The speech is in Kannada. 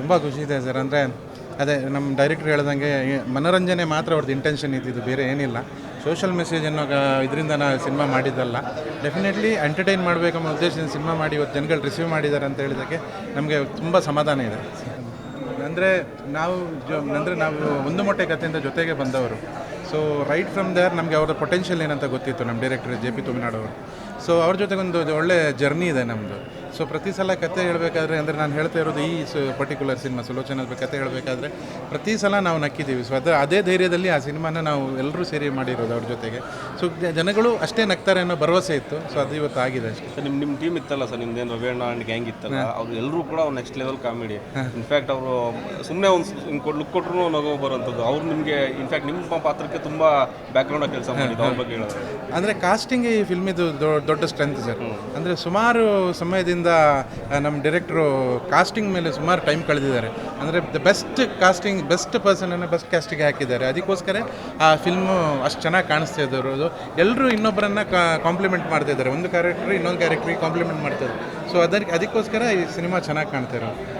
ತುಂಬ ಖುಷಿ ಇದೆ ಸರ್. ಅಂದರೆ ಅದೇ ನಮ್ಮ ಡೈರೆಕ್ಟರ್ ಹೇಳ್ದಂಗೆ ಮನೋರಂಜನೆ ಮಾತ್ರ ಅವ್ರದ್ದು ಇಂಟೆನ್ಷನ್ ಇದ್ದಿದ್ದು ಬೇರೆ ಏನಿಲ್ಲ. ಸೋಷಲ್ ಮೆಸೇಜ್ ಅನ್ನೋ ಇದರಿಂದ ನಾ ಸಿನಿಮಾ ಮಾಡಿದ್ದಲ್ಲ. ಡೆಫಿನೆಟ್ಲಿ ಎಂಟರ್ಟೈನ್ ಮಾಡಬೇಕೆಂಬ ಉದ್ದೇಶದಿಂದ ಸಿನಿಮಾ ಮಾಡಿ ಇವತ್ತು ಜನಗಳು ರಿಸೀವ್ ಮಾಡಿದ್ದಾರೆ ಅಂತ ಹೇಳಿದಕ್ಕೆ ನಮಗೆ ತುಂಬ ಸಮಾಧಾನ ಇದೆ. ಅಂದರೆ ನಾವು ಜೊ ಅಂದರೆ ನಾವು ಒಂದು ಮೊಟ್ಟೆ ಕಥೆಯಿಂದ ಜೊತೆಗೆ ಬಂದವರು. ಸೊ ರೈಟ್ ಫ್ರಮ್ ದೇರ್ ನಮಗೆ ಅವರ ಪೊಟೆನ್ಷಿಯಲ್ ಏನಂತ ಗೊತ್ತಿತ್ತು ನಮ್ಮ ಡೈರೆಕ್ಟರ್ ಜೆ ಪಿ ತುಮಿನಾಡವರು. ಸೊ ಅವ್ರ ಜೊತೆಗೊಂದು ಒಳ್ಳೆ ಜರ್ನಿ ಇದೆ ನಮ್ಮದು ಸೊ ಪ್ರತಿ ಸಲ ಕತೆ ಹೇಳಬೇಕಾದ್ರೆ ಅಂದರೆ ನಾನು ಹೇಳ್ತಾ ಇರೋದು ಈ ಸ ಪರ್ಟಿಕ್ಯುಲರ್ ಸಿನಿಮಾ ಸುಲೋಚನ ಕತೆ ಹೇಳಬೇಕಾದ್ರೆ ಪ್ರತಿ ಸಲ ನಾವು ನಕ್ಕಿದ್ದೀವಿ. ಸೊ ಅದು ಅದೇ ಧೈರ್ಯದಲ್ಲಿ ಆ ಸಿನಿಮಾನ ನಾವು ಎಲ್ಲರೂ ಸೇರಿ ಮಾಡಿರೋದು ಅವ್ರ ಜೊತೆಗೆ. ಸೊ ಜನಗಳು ಅಷ್ಟೇ ನಗ್ತಾರೆ ಅನ್ನೋ ಭರವಸೆ ಇತ್ತು. ಸೊ ಅದು ಇವತ್ತು ಆಗಿದೆ ಅಷ್ಟೇ. ಸರ್ ನಿಮ್ಮ ನಿಮ್ಮ ಟೀಮ್ ಇತ್ತಲ್ಲ ಸರ್ ನಿಮ್ದೇನು ರವಿಯಣ್ಣ ಆ್ಯಂಡ್ ಗ್ಯಾಂಗ್ ಇತ್ತಲ್ಲ? ಅವ್ರು ಎಲ್ಲರೂ ಕೂಡ ನೆಕ್ಸ್ಟ್ ಲೆವೆಲ್ ಕಾಮಿಡಿ ಇನ್ಫ್ಯಾಕ್ಟ್ ಅವರು ಸುಮ್ಮನೆ ಒಂದು ಲುಕ್ ಕೊಟ್ಟರು ನಗೋ ಬರುವಂಥದ್ದು ಅವ್ರು ನಿಮಗೆ ಇನ್ಫ್ಯಾಕ್ಟ್ ನಿಮ್ಮ ಪಾತ್ರಕ್ಕೆ ತುಂಬ ಬ್ಯಾಕ್ಗ್ರೌಂಡಾಗಿ ಕೆಲಸ ಮಾಡಿದ್ದು ಅವ್ರ ಬಗ್ಗೆ ಹೇಳಿದ್ರೆ ಅಂದರೆ ಕಾಸ್ಟಿಂಗ್ ಈ ಫಿಲ್ಮಿದು ದೊಡ್ಡ ಸ್ಟ್ರೆಂತ್ ಸರ್. ಅಂದರೆ ಸುಮಾರು ಸಮಯದಿಂದ ನಮ್ಮ ಡೈರೆಕ್ಟ್ರು ಕಾಸ್ಟಿಂಗ್ ಮೇಲೆ ಸುಮಾರು ಟೈಮ್ ಕಳೆದಿದ್ದಾರೆ. ಅಂದರೆ ದ ಬೆಸ್ಟ್ ಕಾಸ್ಟಿಂಗ್ ಬೆಸ್ಟ್ ಪರ್ಸನನ್ನು ಬೆಸ್ಟ್ ಕಾಸ್ಟಿಂಗ್ ಹಾಕಿದ್ದಾರೆ. ಅದಕ್ಕೋಸ್ಕರ, ಆ ಫಿಲ್ಮು ಅಷ್ಟು ಚೆನ್ನಾಗಿ ಕಾಣಿಸ್ತಾ ಇದ್ದವರು ಎಲ್ಲರೂ ಇನ್ನೊಬ್ಬರನ್ನ ಕಾಂಪ್ಲಿಮೆಂಟ್ ಮಾಡ್ತಾ ಇದ್ದಾರೆ. ಒಂದು ಕ್ಯಾರೆಕ್ಟ್ರ್ ಇನ್ನೊಂದು ಕ್ಯಾರೆಕ್ಟ್ರಿಗೆ ಕಾಂಪ್ಲಿಮೆಂಟ್ ಮಾಡ್ತಾರೆ ಸೊ ಅದಕ್ಕೆ ಅದಕ್ಕೋಸ್ಕರ ಈ ಸಿನಿಮಾ ಚೆನ್ನಾಗಿ ಕಾಣ್ತಾ ಇರೋದು.